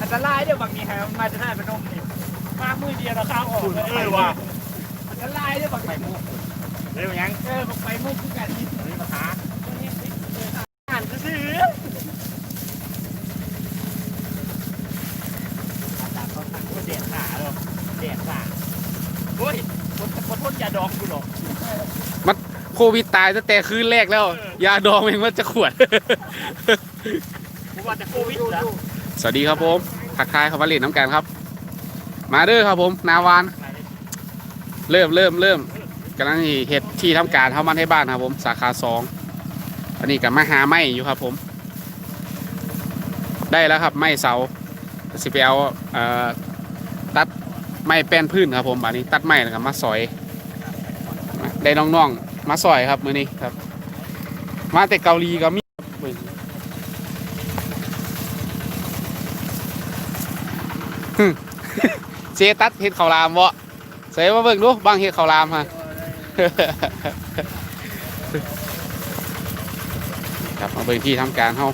อันตรายเด้อบางทีฮะมาจะได้เป็นนมนี่มามือเดียวเราเข้าออกเลยเออว่ะอันตรายเด้อบางทีมุกเร็วยังเออบอกไปมุกคือกันที่นี่มาหาอ่านซื้ออาจารย์เขาตั้งคนเด็ดขาเลยเด็ดขาโอ้ยคนคนทนยาดองกูหรอกโควิดตายตั้งแต่คืนแรกแล้ว ยาดองเองว่าจะขวดกูว่าจะโควิดแล้ว สวัสดีครับผมทักทายครับมาเล่นน้ำกันครับ มาเด้อครับผมนาวาน เริ่มเริ่มเริ่มกำลังเห็ดที่ทำการเข้ามาให้บ้านครับผมสาขาสองอันนี้กับมาหาไม้อยู่ครับผม ได้แล้วครับไม้เสาสิไปเอาเอ่อตัดไม้แป้นพื้นครับผมอันนี้ตัดไม้แล้วก็มาสอย ได้น้องๆมาสอยครับมือนี้ครับ มาแต่เกาหลีก็มีเบิ่งหึ เจตัดเห็ดข้าวรามบ่ใส่มาเบิ่งดูบางเห็ดข้าวรามฮะครับมาเบิ่งที่ทำการเฮา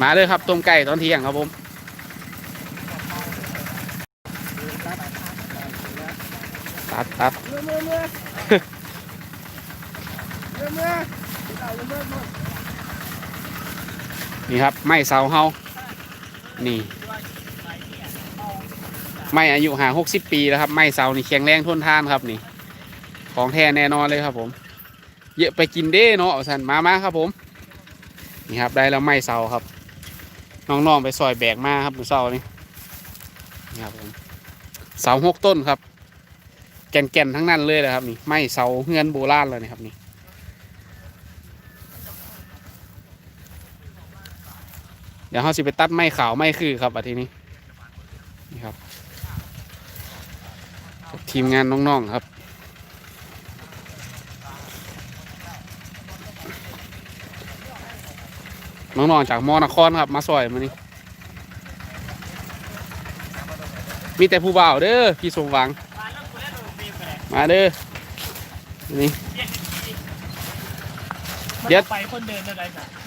มาเลยครับต้มไก่ตอนเที่ยงครับผมตัดตัด นี่ครับไม้เสาเฮานี่ ไม้อายุหาหกสิบปีแล้วครับ ไม้เสานี่แข็งแรงทนทานครับนี่ ของแท้แน่นอนเลยครับผม เยอะไปกินเด้เนาะสันมามาครับผม นี่ครับได้แล้วไม้เสาครับ น้องๆไปซอยแบกมาครับมือเสานี่นี่ครับผมเสาหกต้นครับ แก่นๆทั้งนั้นเลยนะครับนี่ ไม้เสาเฮือนโบราณเลยนะครับนี่ ดี๋ยวเขาสิไปตัดไม้ขาวไม้คือครับอาทีนี้นี่ครับ ทีมงานน้องๆครับน้องๆจากมอนครครับ มาซอยมานี่มีแต่ผู้บ่าวเด้อพี่สมหวัง มาเด้อนี่เดี๋ยวไปคนเดินอะไรกัน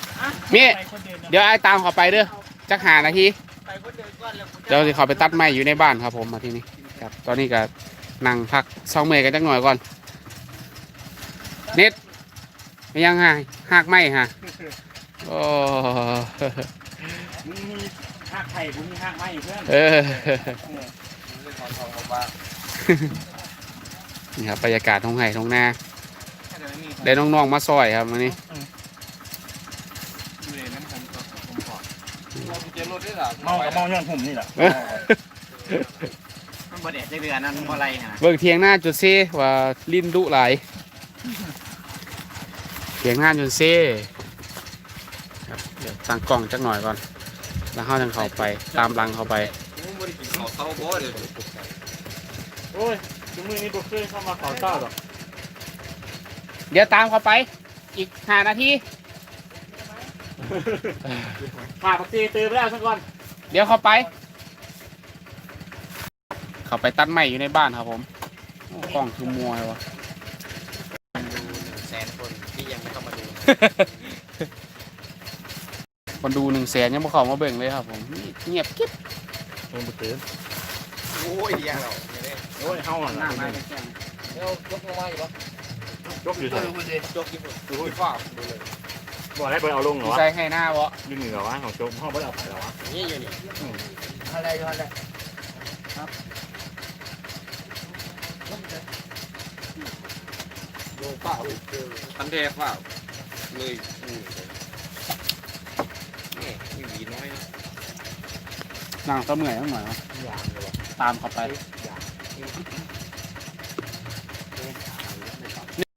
มีไปคนเดินเดี๋ยวไอ้ตามเขาไปเด้อจักหานาทีไปคนเดินก่อนแล้วเดี๋ยวสิเขาไปตัดไม้อยู่ในบ้านครับผมมาที่นี่ครับ ตอนนี้ก็นั่งพักเศร้าเมย์กันจักหน่อยก่อนเน็ตไม่ยังไงหักไม้ฮะโอ้มึงมีหักไข่กูมีหักไม้เพื่อนเออนี่ครับบรรยากาศท้องไห่ท้องนาได้น้องๆมาซอยครับวันนี้ เมากับเมาย้อนผมนี่แหละเออมันบ่เด็ดได้เดือนนั้นบ่ไรฮะเบิ่งเทียงหน้าจุดเซ่ว่าลิ้นดุหลายเทียงหน้าจุดเซ่ครับเดี๋ยวตั้งกล้องจักหน่อยก่อน แล้วเข้าทางเขาไปตามหลังเขาไปโอ้ยจุมือนี้บุกเคยเข้ามาเขาเจ้าหรอกเดี๋ยวตามเขาไป อีกห้านาที มาปักซีตื่นไปแล้วสักก่อนเดี๋ยวเขาไป เขาไปตัดไม้อยู่ในบ้านครับผมโอ้กล้องคือมัวเลยวะ แสนคนที่ยังไม่เข้ามาดูคนดูหนึ่งแสนยังไม่เข้ามาเบิ่งเลยครับผมนี่เงียบกิ๊บผมบุกตื่นโอ้ยยังเราโอ้ยเฮาอะหน้านะไม้แจ้งเดี๋ยวยกลงมาอีกวะยกอยู่เอใส่อคุณดิยกกี่ปุ่นดูฟ้าดูเลย บอกให้ไปเอาลงเหรอวะใส่ให้หน้าวะยืนเหนือวะของโจ๊กห้องไม่ได้เอาไปแล้ววะนี่อยู่นี่อะไรอยู่อะไรโยเปล่าพันแทกเปล่าเลยนี่มีหวีน้อยนะนั่งเสมื่อยต้องหน่อยวะอย่างเลยวะตามเขาไป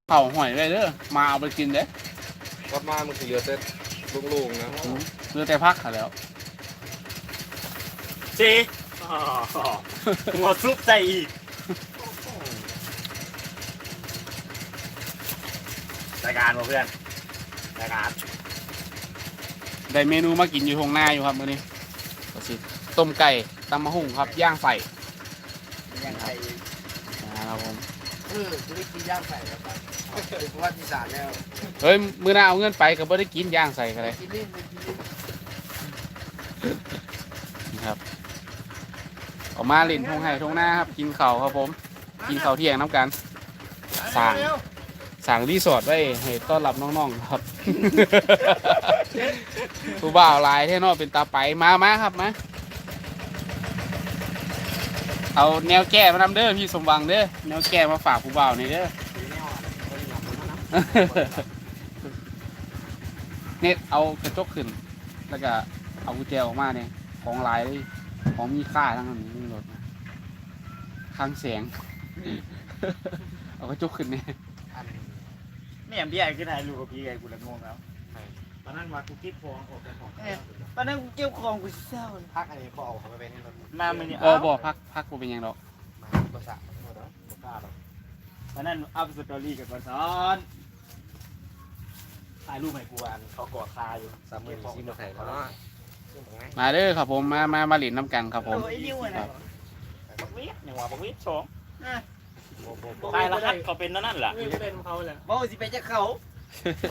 เผาหอยเลยเด้อมาเอาไปกินเด้ รถมามันคือเรือเต้นโล่งๆนะเรือแต่พักเขาแล้วซีอ๋อหัวซุปใจอีกรายการบ่เพื่อนรายการได้เมนูมากินอยู่ทงหน้าอยู่ครับมื้อนี้ก็สิต้มไก่ตำมะหุ่งครับย่างไฟยังไงนะครับผมเออจะได้กินย่างใส่แล้วไปเประวัติศาสตร์แล้วเฮ้ยมื้อหน้าเอาเงินไปก็บ่ได้กินย่างใส่กันเลยกินนี่กินนี่ครับออกมาล่นทงไห้ทงหน้าครับ กินเข้าวครับผม กินเข้าวเที่ยงน้ำกัน สั่ง สั่งรีสอร์ทไว้ให้ต้อนรับน้องๆครับผู้บ่าวหลายแท่นอเป็นตาไปมามาครับมาเอาแนวแก้มานำเด้อพี่สมหวังเด้อแนวแก้มาฝากผู้บ่าวหน่อยเด้อ เน็ตเอากระจกขึ้น แล้วก็เอากุญแจออกมาเนี่ยของหลายเลยของมีค่าทั้งนั้นนี่รถนะข้างแสง เอากระจกขึ้นเนี่ยไม่อย่างพี่ใหญ่ขึ้นถ่ายรูปกับพี่ใหญ่กูละงงแล้วตอนนั้นมากูกิ๊บฟองออกจากของตอนนั้นกูเกี่ยวของกูเศร้าพักอันนี้พอเอาเข้าไปเป็นรถมามันเนี่ยบอบอพักพักบ่เป็นหยังดอกมาภาษาหมดแล้วบ่กล้าหรอกตอนนั้นอัพสตอรี่กับกอนซ้อน ถ่ายรูปให้กูอันเขากอดคาอยู่สามหมื่นสี่หมื่นไทยเขาเนาะมาเด้อครับผมมามามาหลินน้ำกันครับผมไอ้ยิ้วอะนะบักวิทอย่างว่าบักวิทสองบ่บ่ตายแล้วครับเขาเป็นนั่นแหละไม่เป็นเขาเลยบอกสิไปจะเขา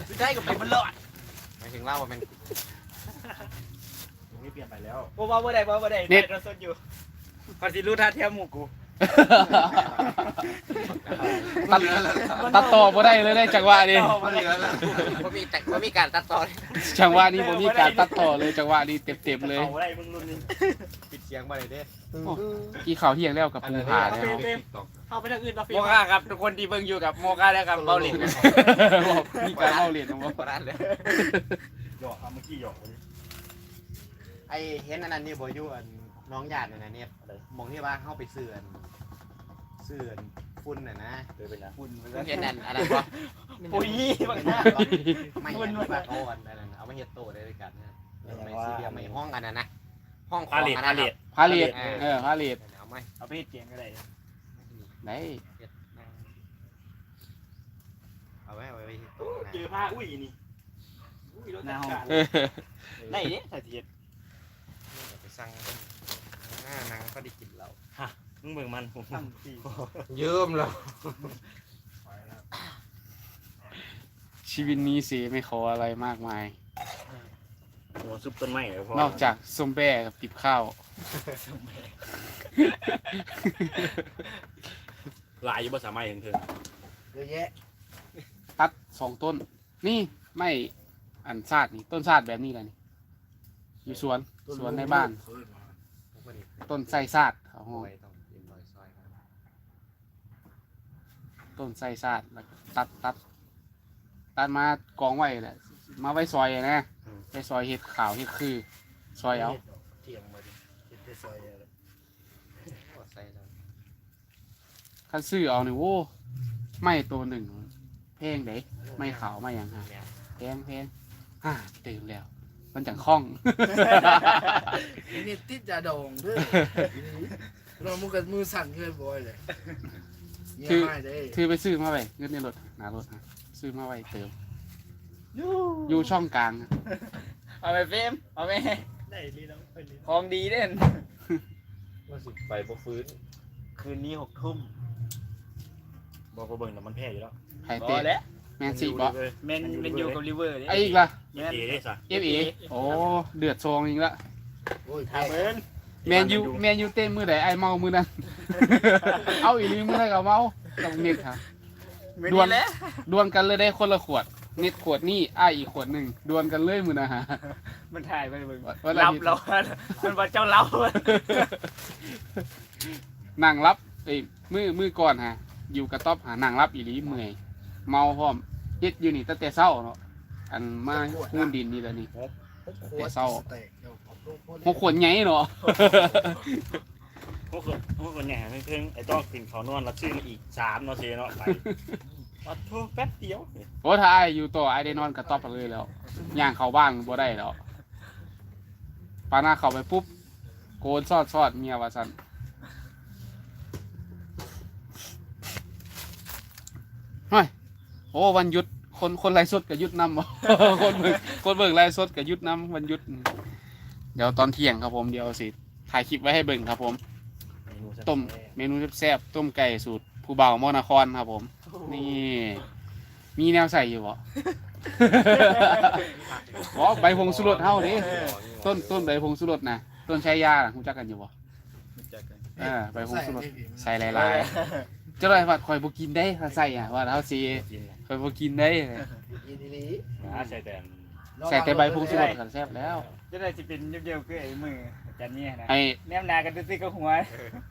สุดท้ายก็ไปมันรอดหมายถึงเล่าว่ามันไม่เปลี่ยนไปแล้วบ่ว่าบ่ได้บ่ว่าได้เน็ตเราสดอยู่พอสิรู้ท่าเทียมหมู่กู ตัดตัดต่อบ่ได้เลยได้จังหวะนี้มันมีมันมีแต่มันมีการตัดต่อจังหวะนี้ผมมีการตัดต่อเลยจังหวะนี้เต็มๆเลยเขาอะไรมึงรุ่นนี้ปิดเสียงมาเลยเด้กี่ข่าวเที่ยงแล้วกับปูผาเนี่ยเข้าไปทางอื่นเราโมฆะครับทุกคนที่เบิ่งอยู่กับโมฆะแล้วกับเบาหลินบอกมีการเล่าเรียนนะบอกร้านเลยหยอกครับเมื่อกี้หยอกไอเห็นอันนั้นนี่บ่อยู่อัน น้องญาตินั่นน่ะเนี่ยมองที่ว่าเข้าไปเสื่อนเสื่อนฝุ่นน่ะนะเดินไปนะฝุ่นมันเห็นนั่นอะไรวะปุยบางหน้าไม่เห็นว่าเขาอันนั้นเอามาเฮ็ดโตได้ด้วยกันนะไม่ซีเรียสไม่ห้องอันนั้นนะห้องขอพางเลตอันพานั้นเลน่ะตพาเลทเออพาเลทเอาไหมเอาไปเฮ็ดเกมก็ได้ไหนเอาไว้เอาไว้เฮ็ดโตเจอนะผ้าอุ้ยนี่หน้าห้องเออไหนเนี่ยถ่ายเทียนไปสั่ง หน้านางก็ได้กินเรามึงเบิ่งมันผมเยิ้มแล้วชีวิตนี้สิไม่ขออะไรมากมาย หัวซุปต้นไม้เลยพ่อนอกจากส้มแบ่กับติบข้าว ลายอยู่บ่สามารถเห็นเพิ่นเยอะแยะตัดสองต้น นี่ไม่อันซาดนี่ต้นซาดแบบนี้แหละนี่อยู่สวนสวนในบ้าน ต้นไทรซาดเขาห้องโอ้ยต้องกินรอยซอยครับต้นไทรซาดแล้วก็ตัดตัดตัดมากองไว้แหละมาไว้ซอยอะนะไปซอยเห็ดขาวเห็ดคือ ซอยเอาเทียงมาดิเฮ็ดแต่ซอยอะไรก็ใส่แล้วคันซื้อเอานี่โอ้ไม่ตัวหนึ่งแพงเด้ไม่ขาวไม่หยังฮะแพงแพงฮ่าตื่นแล้ว มันจังคล่อง นี่ติดจะดองด้วยเรามือกันมือสั่นเคยบ่อยเลยเงียบไม่ได้ถือไปซื้อมาไว้เงินในรถหนารถฮะซื้อมาไว้เติมอยู่ช่องกลางอะเอาไปเฟมเอาไปได้ลีแล้วไปลีของดีเด่นว่าสิไปบ่ฟื้นคืนนี้หกทุ่มบอกว่าเบิ่งแต่มันแพ้อยู่แล้วไข่เตะแมนซีบอแมนแมนยูกับลิเวอร์ไอ้อีกล่ะ เอได้สะเอฟเอโอ้เดือดซองอีกละโอ้ยถามเบิ่งแมนยูแมนยูเต้นมือไหนไอเมามือนั้น เอาอีหลีมือไหนกับเมาต้องเน็ตครับดวนแล้วดวลกันเลยได้คนละขวดเน็ตขวดนี่ไออีกขวดหนึ่งดวลกันเลยมือนะฮะมันถ่ายไปเบิ่งวันรัอาบทิตย์เรามันว่าเจ้าเล่านั่งรับเอ้ยมือมือก่อนฮะ อยู่กระต๊อบหานั่งรับอีหลีเมื่อยเมาพร้อมเฮ็ดอยู่นี่ตั้งแต่เช้าเนาะ อันมาหุ้นดินนี่แหละนี่ขวดเศร้าสเต็กเดี๋ยวผมต้องพูดหกขวดไงเนาะพวกคนพวกคนแหน่เพิ่งไอ้ต้องกินเขาวนอนแล้วชื่อมาอีกสามเนาะเซเนาะไปปัดโทษแป๊บเดียวโอ้ถ้าไออยู่ต่อไอได้นอนกระต๊อบไปเลยแล้วย่างเข้าบ้านบ่ได้แล้วปาหน้าเข้าไปปุ๊บโกนซอดซอดเมียว่าซั่นเฮ้ยโอ้วันหยุด คนคนไล่สดกับยุดนำบ่ คนเบิ่งคนเบิ่งไล่สดกับยุดนำวันหยุด เดี๋ยวตอนเที่ยงครับผมเดี๋ยวสิถ่ายคลิปไว้ให้เบิ่งครับผม ต้มเมนูแซ่บๆต้มไก่สูตรพผู้บ่าวมอนครครับผม นี่ มีแนวใส่อยู่บ่ อ๋อใบพงสุรสเฮาดิต้นต้นใบพงสุรสนะต้นชายาน่ะรู้จักกันอยู่บ่รู้จักกันเออใบพงใส่สุรสได้ดีใส่หลายๆเจ้าเลยว่าข่อยบ่กินได้ถ้าใส่อะว่าเฮาสิข่ อยบ่กินได้อีนีลีใส่แต่ใส่แต่ใบพงสุรสก็แซ่บแล้วจะได้สิเป็นเดียวๆคือไอ้มือจันเนี่ยนะให้แนมนากันตื้อๆก็หัว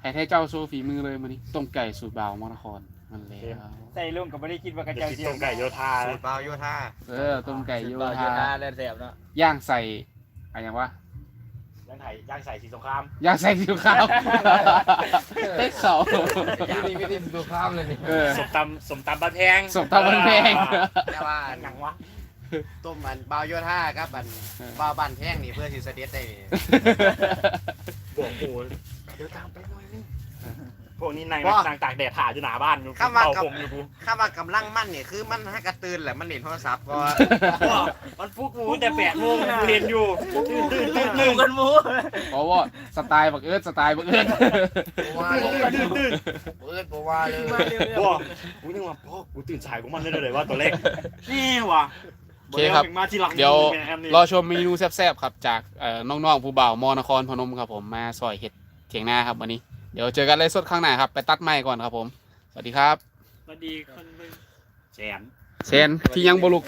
ให้ให้เจ้าโชว์ฝีมือเลยมื้อนี้ต้มไก่สูตรบ่าวมอนครมันแล้วใส่ลุงก็ไม่ได้คิดว่ากระเจ้าเจียต้มไก่โยธาสูตรเปล่าโยธาเออต้มไก่โยโยธาธาแล้วแสบเนาะย่างใส่อะไรอย่างวะ ย่างไถ่ย่างใส่สีสงครามย่างใส่ผิวขาวเต็กเขานี่ไม่ได้ตัวข้ามเลยนี่เออสมตำสมตำบ้านแพงสมตำมันแพง แต่ว่าหนังวะต้มอันเบาโยธาครับอันเออเบาบ้านแพงนี่เพื่อสิเสด็จได้นี่พวกโอ้เดี๋ยวตามไปหน่อยนึง พวกนี้นางนางตากแดดถ่าอยู่หน้าบ้านอยู่เป่าผมอยู่กูข้าว่ากำลังมั่นนี่คือมันให้กระตื่นแหละมันเล่นโทรศัพท์ก็ว้ามันฟุกกูแต่แปดโมงกูเห็นอยู่ตื่นตื่นตื่นหมูตื่นกันหมูเพราะว่าสไตล์บักเอิร์ดสไตล์บักเอิร์ดบัวเลยตื่นตื่นเปิดบัวเลยว้ากูนึกว่าพ่อกูตื่นสายกูมันได้เลยว่าตัวเล็กนี่ว่ะโอเคครับมาทีหลังเดี๋ยวแม่มนี่รอชมเมนูแซ่บๆครับจากเอ่อน้องๆผู้บ่าวมอนครพนมครับผมมาซอยเห็ดเถียงนาครับวันนี้ เดี๋ยวเจอกันไลฟ์สดข้างหน้าครับ ไปตัดไม้ก่อนครับผม สวัสดีครับสวัสดีคนเบิ่ง แสน เซนที่ยังบลุก